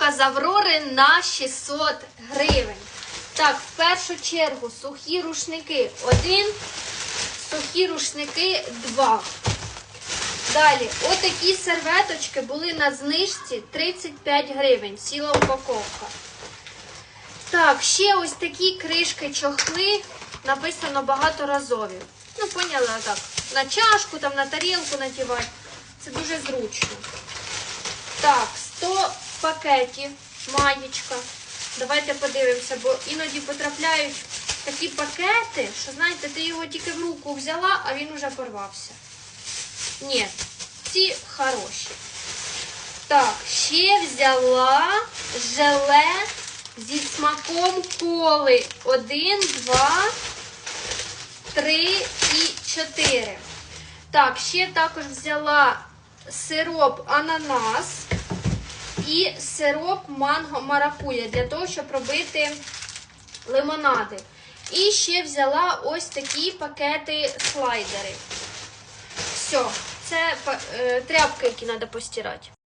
Упаковка з Аврори на 600 гривень. Так, в першу чергу сухі рушники 1, сухі рушники 2. Далі, отакі серветочки були на знижці 35 гривень. Ціла упаковка. Так, ще ось такі кришки чохли. Написано багаторазові. Ну, поняли, так. На чашку, там, на тарілку надівати. Це дуже зручно. Так, 100 пакетів, маєчка. Давайте подивимося, бо іноді потрапляють такі пакети, що знаєте, ти його тільки в руку взяла, а він уже порвався. Ні, ці хороші. Так, ще взяла желе зі смаком коли. Один, два, три і чотири. Так, ще також взяла сироп ананас і сироп манго маракуя для того, щоб робити лимонади. І ще взяла ось такі пакети слайдери. Все, це е, тряпки, які треба постирати.